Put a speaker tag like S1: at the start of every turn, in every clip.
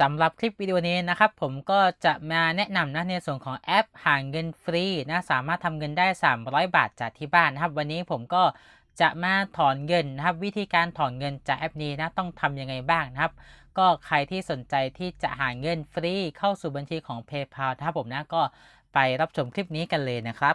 S1: สำหรับคลิปวิดีโอนี้นะครับผมก็จะมาแนะนำนะในส่วนของแอปหาเงินฟรีนะสามารถทำเงินได้ 300 บาทจากที่บ้านนะครับ วันนี้ผมก็จะมาถอนเงินนะครับ วิธีการถอนเงินจากแอปนี้นะต้องทำยังไงบ้างนะครับ ก็ใครที่สนใจที่จะหาเงินฟรีเข้าสู่บัญชีของ PayPal นะครับผมนะก็ไปรับชมคลิปนี้กันเลยนะครับ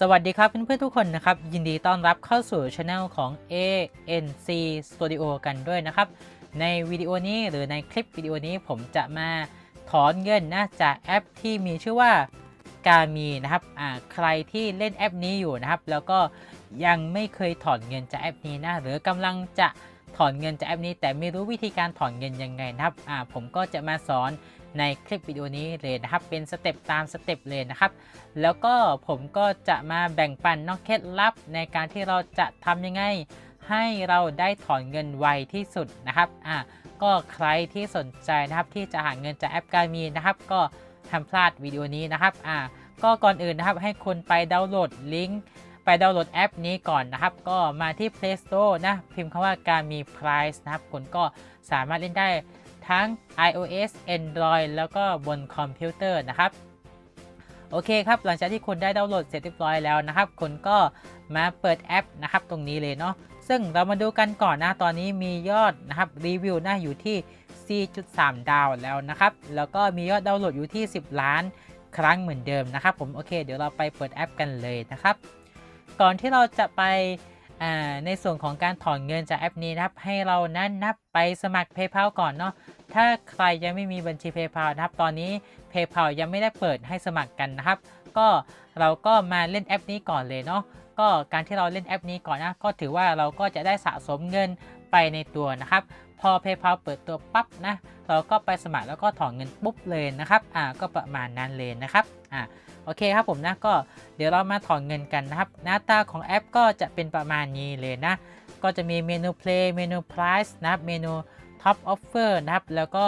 S1: สวัสดีครับเพื่อนๆทุกคนนะครับ ยินดีต้อนรับเข้าสู่ช anel ของ ANC Studio กันด้วยนะครับ ในวิดีโอนี้หรือในคลิปวิดีโอนี้ผมจะมาถอนเงินนะจากแอปที่มีชื่อว่ากามีนะครับอ่าใครที่เล่นแอปนี้อยู่นะครับ แล้วก็ยังไม่เคยถอนเงินจากแอปนี้นะหรือกำลังจะถอนเงินจากแอปนี้ แต่ไม่รู้วิธีการถอนเงินยังไงนะครับอ่าผมก็จะมาสอน ในคลิปวิดีโอนี้เลยนะครับ เป็นสเต็ปตามสเต็ปเลยนะครับ แล้วก็ผมก็จะมาแบ่งปันนอกเคล็ดลับในการที่เราจะทำยังไง ให้เราได้ถอนเงินไวที่สุดนะครับอ่าก็ใครที่สนใจนะครับที่จะหาเงินจากแอปการมีนะครับ ก็ห้ามพลาดวิดีโอนี้นะครับอ่าก็ก่อนอื่นนะครับให้คุณไปดาวน์โหลดลิงก์ไปดาวน์โหลดแอปนี้ก่อนนะครับ ก็มาที่ Play Store นะ พิมพ์คำว่าการมี Price นะครับคุณก็สามารถเล่นได้ ทั้ง iOS Android แล้วก็บนคอมพิวเตอร์นะครับ โอเคครับ หลังจากที่คุณได้ดาวน์โหลดเสร็จเรียบร้อยแล้วนะครับ คุณก็มาเปิดแอปนะครับ ตรงนี้เลยเนาะ ซึ่งเรามาดูกันก่อนนะ ตอนนี้มียอดนะครับรีวิวนะอยู่ที่ 4.3 ดาวแล้วนะครับ แล้วก็มียอดดาวน์โหลดอยู่ที่ 10 ล้านครั้งเหมือนเดิมนะครับผม โอเค เดี๋ยวเราไปเปิดแอปกันเลยนะครับ ก่อนที่เราจะไป ในส่วนของการถอนเงินจากแอปนี้นะครับให้เรานั้นนับไปสมัคร PayPal ก่อนเนาะถ้าใครยังไม่มีบัญชี PayPal นะครับตอนนี้ PayPal ยังไม่ได้เปิดให้สมัครกันนะครับ ก็เราก็มาเล่นแอปนี้ก่อนเลยเนาะก็การที่เราเล่นแอปนี้ก่อนนะก็ถือว่าเราก็จะได้สะสมเงินไปในตัวนะครับ พอ PayPal เปิดตัวปั๊บนะเราก็ไปสมัครแล้วก็ถอนเงินปุ๊บเลยนะครับอ่าก็ประมาณนั้นเลยนะครับอ่า โอเคครับผมนะก็เดี๋ยวเรามาถอนเงินกันนะครับ หน้าตาของแอปก็จะเป็นประมาณนี้เลยนะ ก็จะมีเมนู Play เมนู Price นะครับเมนู Top Offer นะครับ แล้วก็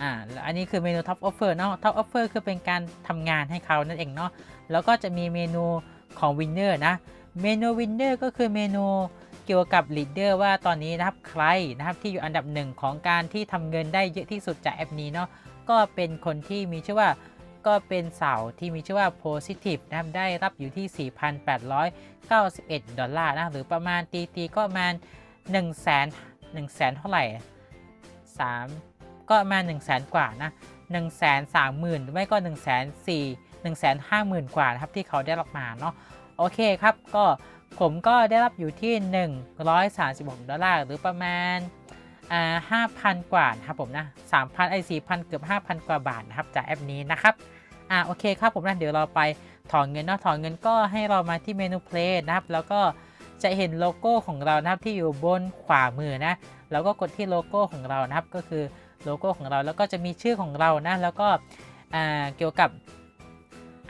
S1: อ่าอันนี้คือเมนู Top Offer เนาะ Top Offer คือเป็นการทำงานให้เขานั่นเองเนาะแล้วก็จะมีเมนูของ Winner นะ เมนู Winner ก็คือเมนูเกี่ยวกับ Leader ว่าตอนนี้นะครับใครนะครับที่อยู่อันดับหนึ่งของการที่ทำเงินได้เยอะที่สุดจากแอปนี้เนาะก็เป็นคนที่มีชื่อว่า ก็เป็นเสาที่มีชื่อว่า positive นะครับได้รับอยู่ที่ 4,891 ดอลลาร์นะหรือประมาณตีตีก็ประมาณ1 0 0 0 0 0 1แสนเท่าไหร่ 3 ก็ประมาณ1 0 0 0 0แสนกว่านะ1 3 0 0 0 0หรือไม่ก็ 1 4 0 0 0 1 5 0 0 0 0 กว่านะครับที่เขาได้รับมาเนาะโอเคครับก็ผมก็ได้รับอยู่ที่ 136 ดอลลาร์หรือประมาณ อ่า5,000กว่านะครับผมนะ3,000ไอ้4,000เกือบ5,000กว่าบาทนะครับจากแอปนี้นะครับอ่าโอเคครับผมนะเดี๋ยวเราไปถอนเงินเนาะถอนเงินก็ให้เรามาที่เมนู Play นะครับ แล้วก็จะเห็นโลโก้ของเรานะครับที่อยู่บนขวามือนะแล้วก็กดที่โลโก้ของเรานะครับ ก็คือโลโก้ของเราแล้วก็จะมีชื่อของเรานะแล้วก็อ่าเกี่ยวกับ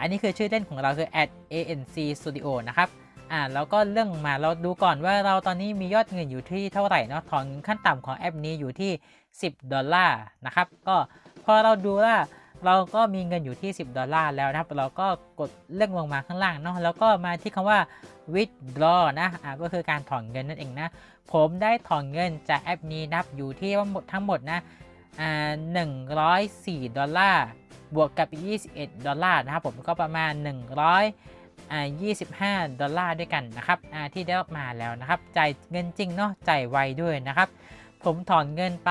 S1: อันนี้คือชื่อเล่นของเราคือ @anc studio นะครับ อ่าแล้วก็เรื่องมาเราดูก่อนว่าเราตอนนี้มียอดเงินอยู่ที่เท่าไหร่เนาะถอนขั้นต่ำของแอปนี้อยู่ที่ 10 ดอลลาร์นะครับ ก็พอเราดูว่าเราก็มีเงินอยู่ที่ 10 ดอลลาร์แล้วนะครับ เราก็กดเลื่อนลงมาข้างล่างเนาะ แล้วก็มาที่คำว่า withdraw นะ อ่า ก็คือการถอนเงินนั่นเองนะ ผมได้ถอนเงินจากแอปนี้นับอยู่ที่ทั้งหมดนะ อ่า104ดอลลาร์ บวกกับอีก21 ดอลลาร์นะครับผมก็ประมาณ 100อ่า 25 ดอลลาร์ด้วยกันนะครับที่ได้รับมาแล้วนะครับจ่ายเงินจริงเนาะจ่ายไวด้วยนะครับ ผมถอนเงินไป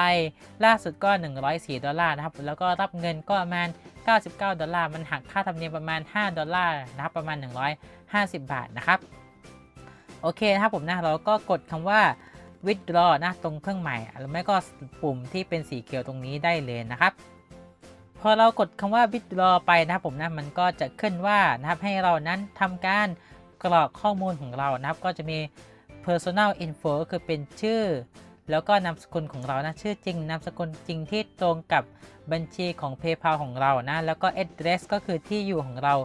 S1: ล่าสุดก็ 104 ดอลลาร์นะครับ แล้วก็รับเงินก็ประมาณ 99 ดอลลาร์ มันหักค่าธรรมเนียมประมาณ 5 ดอลลาร์นะครับ ประมาณ 150 บาทนะครับโอเคนะครับผมนะเราก็กดคำว่า withdraw นะตรงเครื่องหมายหรือไม่ก็ปุ่มที่เป็นสีเขียวตรงนี้ได้เลยนะครับ พอเรากดคำว่า withdraw ไปนะครับผมนะมันก็จะขึ้นว่านะครับให้เรานั้นทำการกรอกข้อมูลของเรานะครับ ก็จะมี personal info คือเป็นชื่อ แล้วก็นามสกุลของเรานะชื่อจริงนามสกุลจริงที่ตรงกับบัญชีของ PayPal ของเรานะแล้วก็ address ก็คือที่อยู่ของเรา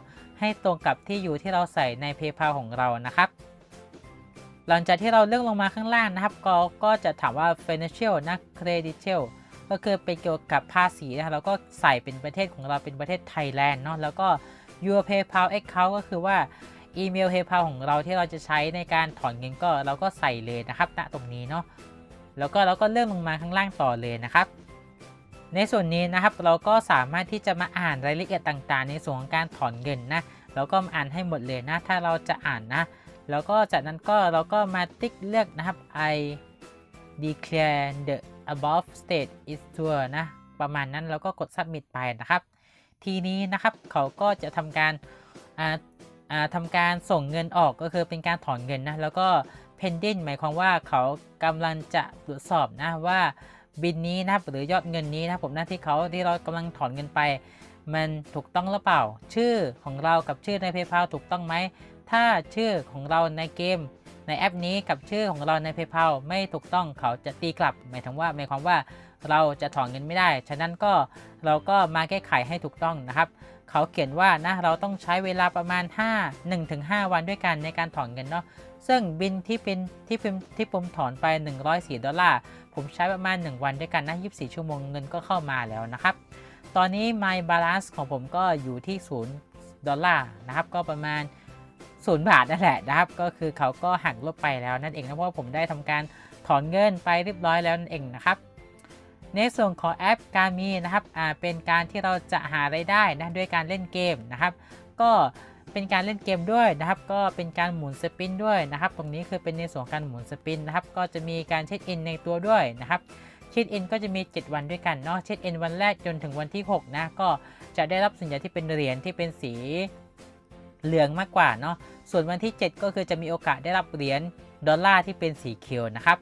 S1: ให้ตรงกับที่อยู่ที่เราใส่ใน PayPal ของเรานะครับ หลังจากที่เราเลือกลงมาข้างล่างนะครับก็ก็จะถามว่า financial นะ credential ก็คือเป็นเกี่ยวกับภาษีนะเราก็ใส่เป็นประเทศของเราเป็นประเทศไทยแลนด์เนาะแล้วก็ your PayPal account ก็คือว่าอีเมล PayPal ของเราที่เราจะใช้ในการถอนเงินก็เราก็ใส่เลยนะครับณตรงนี้เนาะแล้วก็เราก็เลื่อนลงมาข้างล่างต่อเลยนะครับ ในส่วนนี้นะครับเราก็สามารถที่จะมาอ่านรายละเอียดต่างๆ ในส่วนของการถอนเงินนะเราก็มาอ่านให้หมดเลยนะ ถ้าเราจะอ่านนะ แล้วก็จากนั้นก็เราก็มาติ๊กเลือกนะครับ I declare the above state is true นะประมาณนั้นเราก็กด submit ไปนะครับ ทีนี้นะครับเขาก็จะทำการทำการส่งเงินออกก็คือเป็นการถอนเงินนะแล้วก็ pending หมายความว่าเขากำลังจะตรวจสอบนะว่าบินนี้นะครับหรือยอดเงินนี้นะผมหน้าที่เขาที่เรากำลังถอนเงินไป มันถูกต้องหรือเปล่า ชื่อของเรากับชื่อใน PayPal ถูกต้องไหมถ้าชื่อของเราในเกม ในแอปนี้กับชื่อของเราใน PayPal ไม่ถูกต้องเขาจะตีกลับ หมายถึงว่าหมายความว่าเราจะถอนเงินไม่ได้ ฉะนั้นก็เราก็มาแก้ไขให้ถูกต้องนะครับ เขาเขียนว่านะเราต้องใช้เวลาประมาณ 5 1-5 วันด้วยกันในการถอนเงินเนาะซึ่งบินที่เป็นที่พิมที่ผมถอนไป 104 ดอลลาร์ ผมใช้ประมาณ 1 วันด้วยกันนะ24 ชั่วโมงเงินก็เข้ามาแล้วนะครับ ตอนนี้ My Balance ของผมก็อยู่ที่ 0 ดอลลาร์นะครับ ก็ประมาณ 0บาทนั่นแหละนะครับ ก็คือเขาก็หักลบไปแล้วนั่นเองนะเพราะผมได้ทำการถอนเงินไปเรียบร้อยแล้วนั่นเองนะครับ ในส่วนของแอปการมีนะครับอ่าเป็นการที่เราจะหาไรายได้นะด้วยการเล่นเกมนะครับ ก็เป็นการเล่นเกมด้วยนะครับ ก็เป็นการหมุนสปินด้วยนะครับ ตรงนี้คือเป็นในส่วนการหมุนสปินนะครับ ก็จะมีการเช็คอินในตัวด้วยนะครับเช็คอินก็จะมี 7 วันด้วยกันเนาะเช็คอินวันแรกจนถึงวันที่ 6 นะ ก็จะได้รับสัญญาที่เป็นเหรียญที่เป็นสี เหลืองมากกว่าเนาะส่วนวันที่ 7 ก็คือจะมีโอกาสได้รับเหรียญดอลลาร์ที่เป็นสีเขียวนะครับ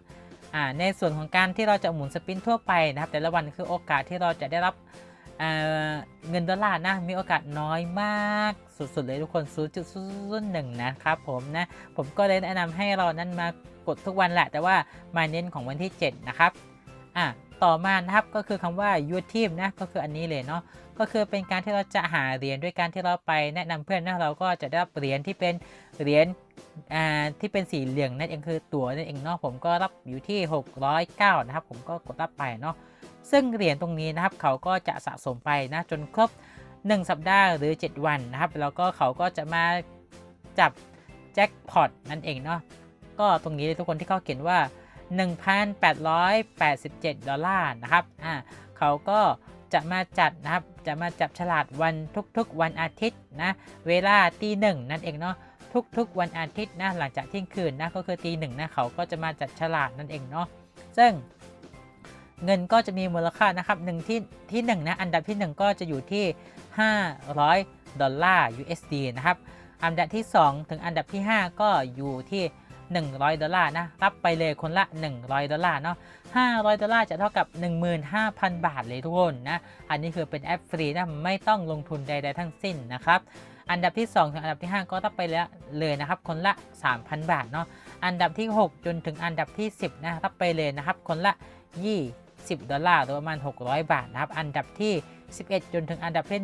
S1: ในส่วนของการที่เราจะหมุนสปินทั่วไปนะครับ แต่ละวันคือโอกาสที่เราจะได้รับเเงินดอลลาร์นะมีโอกาสน้อยมากสุดๆเลยทุกคน0.01นะครับผมนะผมก็เลยแนะนำให้เรานั้นมากดทุกวันแหละ แต่ว่ามาเน้นของวันที่ 7 นะครับอะ ต่อมานะครับก็คือคำว่า your team นะก็คืออันนี้เลยเนาะก็คือเป็นการที่เราจะหาเหรียญด้วยการที่เราไปแนะนำเพื่อนนะเราก็จะได้รับเหรียญที่เป็นเหรียญอ่าที่เป็นสีเหลืองนั่นเองคือตั๋วนั่นเองเนาะผมก็รับอยู่ที่ 609 นะครับ ผมก็กดรับไปเนาะซึ่งเหรียญตรงนี้นะครับเขาก็จะสะสมไปนะจนครบ 1 สัปดาห์หรือ 7 วันนะครับ แล้วก็เขาก็จะมาจับแจ็คพอตนั่นเองเนาะก็ตรงนี้เลยทุกคนที่เขาเขียนว่า 1,887 ดอลลาร์นะครับอ่าเขาก็จะมาจัดนะครับ จะมาจับฉลาดวันทุกๆ วันอาทิตย์นะ เวลาตีหนึ่งนั่นเองเนาะ ทุกๆ วันอาทิตย์นะ หลังจากเที่ยงคืนนะ ก็คือตีหนึ่งนะ เขาก็จะมาจัดฉลาดนั่นเองเนาะ ซึ่งเงินก็จะมีมูลค่านะครับหนึ่งที่ที่1นะอันดับที่ 1 ก็จะอยู่ที่ 500 ดอลลาร์ USD นะครับ อันดับที่ 2 ถึงอันดับที่ 5 ก็อยู่ที่ 100 ดอลลาร์นะ รับไปเลยคนละ 100 ดอลลาร์เนาะ 500 ดอลลาร์จะเท่ากับ 15,000 บาทเลยทุกคนนะ อันนี้คือเป็นแอปฟรีนะ ไม่ต้องลงทุนใด ๆ ทั้งสิ้นนะครับ อันดับที่ 2 ถึงอันดับที่ 5 ก็รับไปแล้วเลยนะครับ คนละ 3,000 บาทเนาะ อันดับที่ 6 จนถึงอันดับที่ 10 นะ รับไปเลยนะครับ คนละ 20 ดอลลาร์หรือประมาณ 600 บาทนะครับ อันดับที่ 11 จนถึงอันดับที่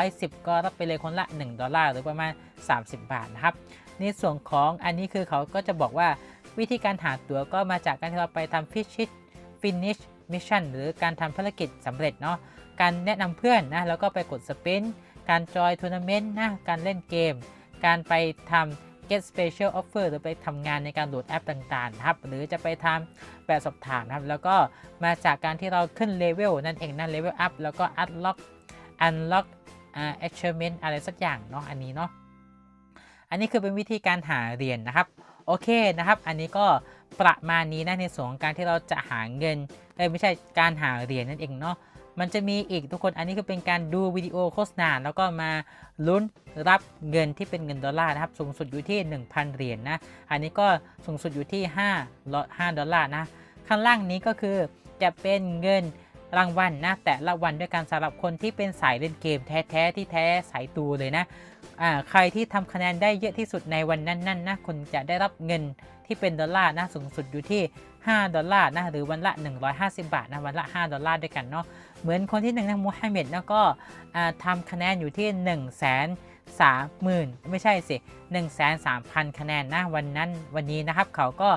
S1: 110 ก็รับไปเลยคนละ 1 ดอลลาร์หรือประมาณ 30 บาทนะครับ ในส่วนของอันนี้คือเขาก็จะบอกว่าวิธีการหาตั๋วก็มาจากการที่เราไปทำฟิชชิ finish mission หรือการทำภารกิจสำเร็จเนาะการแนะนำเพื่อนนะแล้วก็ไปกดสปินการจอยทัวร์นาเมนต์นะการเล่นเกม การไปทำ get special offer หรือไปทำงานในการโหลดแอปต่างๆนะครับหรือจะไปทำแบบสอบถามนะครับแล้วก็มาจากการที่เราขึ้นเลเวลนั่นเองนะเลเวลอัพแล้วก็ unlock unlock achievement อะไรสักอย่างเนาะอันนี้เนาะอันนี้คือเป็นวิธีการหาเหรียญนนะครับโอเคนะครับ อันนี้ก็ประมาณนี้นะในส่วนของการที่เราจะหาเงินเอ้ไม่ใช่การหาเหรียญนั่นเองเนาะ มันจะมีอีกทุกคนอันนี้คือเป็นการดูวิดีโอโฆษณาแล้วก็มาลุ้นรับเงินที่เป็นเงินดอลลาร์นะครับสูงสุดอยู่ที่ 1,000 เหรียญนนะอันนี้ก็สูงสุดอยู่ที่5 5ดอลลาร์นะข้างล่างนี้ก็คือจะเป็นเงินรางวัลนะแต่ละวันด้วยการสำหรับคนที่เป็นสายเล่นเกมแท้ๆที่แท้สายตูเลยนะอ่าใครที่ทำคะแนนได้เยอะที่สุดในวันนั้นๆนะคุณจะได้รับเงินที่เป็นดอลลาร์นะสูงสุดอยู่ที่ 5 ดอลลาร์นะหรือวันละ 150 บาทนะวันละ 5 ดอลลาร์ด้วยกันเนาะเหมือนคนที่หนึ่งนะมูฮัมหมัดนะก็ทำคะแนนอยู่ที่1 3 0 0 0 0 ไม่ใช่สิ1 3 0 0 0 คะแนนนะวันนั้นวันนี้นะครับ เขาก็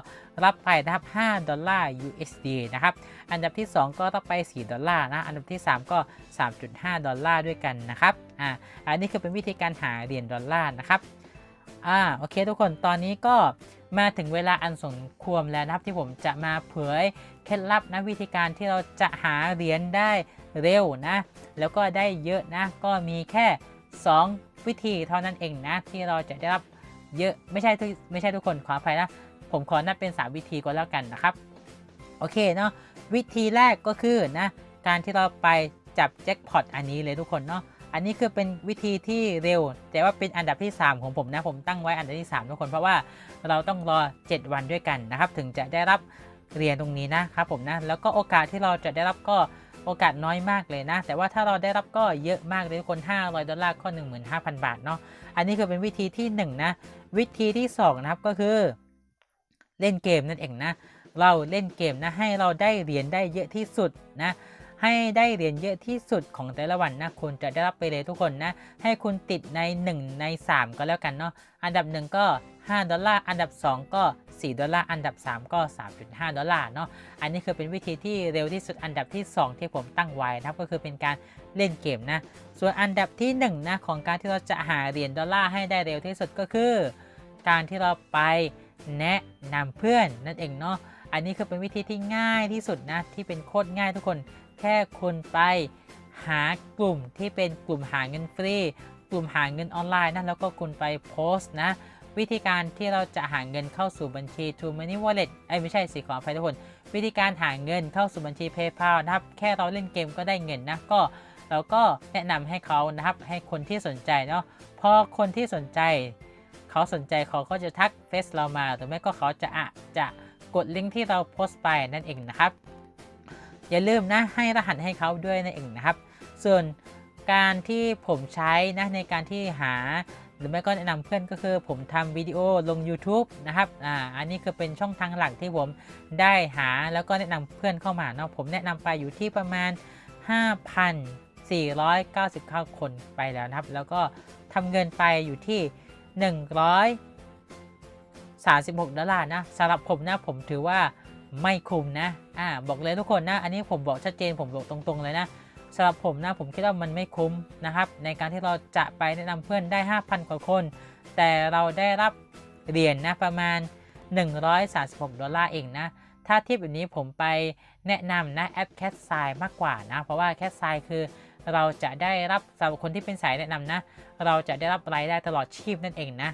S1: รับไปนะครับ5ดอลลาร์ USD นะครับ อันดับที่ 2 ก็รับไป 4 ดอลลาร์นะ อันดับที่ 3 ก็ 3.5 ดอลลาร์ด้วยกันนะครับ อ่า อันนี้คือเป็นวิธีการหาเหรียญดอลลาร์นะครับ อ่า โอเคทุกคน ตอนนี้ก็ มาถึงเวลาอันสมควรแล้วนะครับที่ผมจะมาเผยเคล็ดลับนะวิธีการที่เราจะหาเหรียญได้เร็วนะ แล้วก็ได้เยอะนะ ก็มีแค่ 2 วิธีเท่านั้นเองนะที่เราจะได้รับเยอะไม่ใช่ทุกไม่ใช่ทุกคนขออภัยนะ ผมขอนับเป็น 3 วิธีก็แล้วกันนะครับ โอเคเนาะวิธีแรกก็คือนะการที่เราไปจับแจ็คพอตอันนี้เลยทุกคนเนาะ อันนี้คือเป็นวิธีที่เร็ว แต่ว่าเป็นอันดับที่ 3 ของผมนะ ผมตั้งไว้อันดับที่ 3 ทุกคนเพราะว่าเราต้องรอ 7 วันด้วยกันนะครับ ถึงจะได้รับเหรียญตรงนี้นะครับผมนะ แล้วก็โอกาสที่เราจะได้รับก็โอกาสน้อยมากเลยนะ แต่ว่าถ้าเราได้รับก็เยอะมากเลยทุกคน 500 ดอลลาร์ก็ 15,000 บาทเนาะ อันนี้คือเป็นวิธีที่ 1 นะ วิธีที่ 2 นะครับก็คือ เล่นเกมนั่นเองนะ เราเล่นเกมนะให้เราได้เหรียญได้เยอะที่สุดนะ ให้ได้เหรียญเยอะที่สุดของแต่ละวันนะคุณจะได้รับไปเลยทุกคนนะ ให้คุณติดใน 1 ใน 3 ก็แล้วกันเนาะอันดับ 1 ก็ 5 ดอลลาร์ อันดับ 2 ก็ 4 ดอลลาร์ อันดับ 3 ก็ 3.5 ดอลลาร์เนาะอันนี้คือเป็นวิธีที่เร็วที่สุดอันดับที่ 2 ที่ผมตั้งไว้นะครับก็คือเป็นการเล่นเกมนะ ส่วนอันดับที่1นะของการที่เราจะหาเหรียญดอลลาร์ให้ได้เร็วที่สุดก็คือ การที่เราไป แนะนำเพื่อนนั่นเองเนาะอันนี้คือเป็นวิธีที่ง่ายที่สุดนะที่เป็นโคตรง่ายทุกคน แค่คุณไปหากลุ่มที่เป็นกลุ่มหาเงินฟรี กลุ่มหาเงินออนไลน์นะแล้วก็คุณไปโพสต์นะวิธีการที่เราจะหาเงินเข้าสู่บัญชี True Money Wallet ไอ้ไม่ใช่สิขออภัยทุกคน วิธีการหาเงินเข้าสู่บัญชี PayPal นะครับ แค่เราเล่นเกมก็ได้เงินนะก็เราก็แนะนำให้เขานะครับให้คนที่สนใจเนาะพอคนที่สนใจ เขาสนใจเขาก็จะทักเฟซเรามาหรือไม่ก็เขาจะอะจะกดลิงก์ที่เราโพสต์ไปนั่นเองนะครับ อย่าลืมนะให้รหัสให้เขาด้วยนั่นเองนะครับ ส่วนการที่ผมใช้นะในการที่หาหรือไม่ก็แนะนำเพื่อนก็คือผมทำวิดีโอลง YouTube นะครับ อ่า อันนี้คือเป็นช่องทางหลักที่ผมได้หาแล้วก็แนะนำเพื่อนเข้ามาเนาะ ผมแนะนำไปอยู่ที่ประมาณ 5,499 คนไปแล้วนะครับ แล้วก็ทำเงินไปอยู่ที่ 136ดอลลาร์นะสำหรับผมนะผมถือว่าไม่คุ้มนะอ่าบอกเลยทุกคนนะ อันนี้ผมบอกชัดเจนผมบอกตรงๆเลยนะสำหรับผมนะผมคิดว่ามันไม่คุ้มนะครับ ในการที่เราจะไปแนะนำเพื่อนได้ 5,000 กว่าคน แต่เราได้รับเหรียญนะประมาณ 136 ดอลลาร์เองนะถ้าทียบแบบนี้ผมไปแนะนำนะแอป Cat s i มากกว่านะ เพราะว่า Cat s i คือ เราจะได้รับสำหรับคนที่เป็นสายแนะนำนะ เราจะได้รับรายได้ตลอดชีพนั่นเองนะ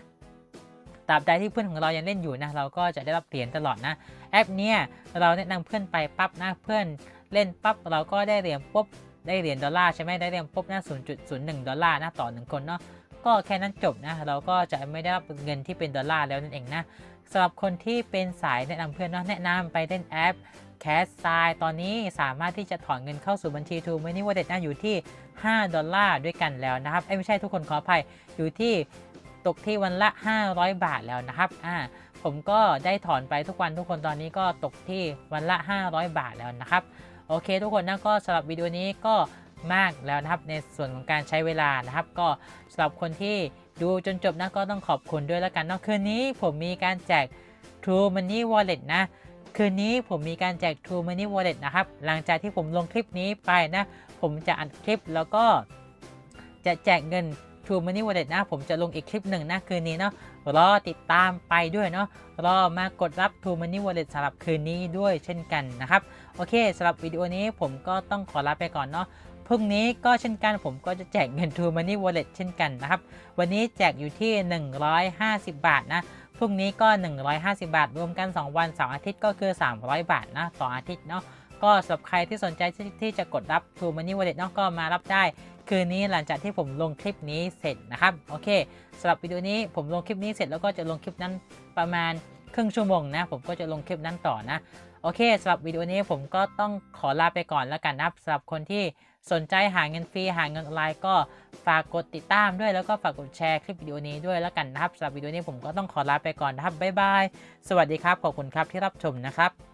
S1: ตราบใดที่เพื่อนของเรายังเล่นอยู่นะ เราก็จะได้รับเหรียญตลอดนะ แอปเนี้ยเราแนะนำเพื่อนไปปั๊บนะเพื่อนเล่นปั๊บเราก็ได้เหรียญปุ๊บได้เหรียญดอลลาร์ใช่ไหมได้เหรียญปุ๊บนะ0.01 ดอลลาร์นะต่อหนึ่งคนเนาะก็แค่นั้นจบนะ เราก็จะไม่ได้รับเงินที่เป็นดอลลาร์แล้วนั่นเองนะสำหรับคนที่เป็นสายแนะนำเพื่อนเนาะแนะนำไปเล่นแอป แคสไซตอนนี้สามารถที่จะถอนเงินเข้าสู่บัญชี True Money Wallet นะอยู่ที่ 5 ดอลลาร์ด้วยกันแล้วนะครับไม่ใช่ทุกคนขออภัยอยู่ที่ตกที่วันละ 500 บาทแล้วนะครับอ่าผมก็ได้ถอนไปทุกวันทุกคนตอนนี้ก็ตกที่วันละ 500 บาทแล้วนะครับโอเค ทุกคนนะก็สำหรับวิดีโอนี้ก็มากแล้วนะครับในส่วนของการใช้เวลานะครับ ก็สำหรับคนที่ดูจนจบนะก็ต้องขอบคุณด้วยแล้วกันนาะคืนนี้ผมมีการแจก True Money Wallet นะ คืนนี้ผมมีการแจก True Money Wallet นะครับ หลังจากที่ผมลงคลิปนี้ไปนะ ผมจะอัดคลิปแล้วก็จะแจกเงิน True Money Wallet นะ ผมจะลงอีกคลิปหนึ่งนะคืนนี้เนาะ รอติดตามไปด้วยเนาะ รอมากดรับ True Money Wallet สำหรับคืนนี้ด้วยเช่นกันนะครับ โอเคสำหรับวิดีโอนี้ผมก็ต้องขอลาไปก่อนเนาะพรุ่งนี้ก็เช่นกันผมก็จะแจกเงิน True Money Wallet เช่นกันนะครับ วันนี้แจกอยู่ที่ 150 บาทนะ พรุ่งนี้ก็ 150 บาท รวมกัน 2 วัน 2 อาทิตย์ก็คือ 300 บาทนะต่ออาทิตย์เนาะก็สำหรับใครที่สนใจที่จะกดรับ True Money Wallet เนาะก็มารับได้ คืนนี้หลังจากที่ผมลงคลิปนี้เสร็จนะครับโอเคสำหรับวิดีโอนี้ผมลงคลิปนี้เสร็จแล้วก็จะลงคลิปนั้นประมาณครึ่งชั่วโมงนะผมก็จะลงคลิปนั้นต่อนะโอเคสำหรับวิดีโอนี้ผมก็ต้องขอลาไปก่อนแล้วกันนะสำหรับคนที่ สนใจหาเงินฟรีหาเงินออนไลน์ก็ฝากกดติดตามด้วยแล้วก็ฝากกดแชร์คลิปวิดีโอนี้ด้วยแล้วกันนะครับสำหรับวิดีโอนี้ผมก็ต้องขอลาไปก่อนนะครับบ๊ายบายสวัสดีครับขอบคุณครับที่รับชมนะครับ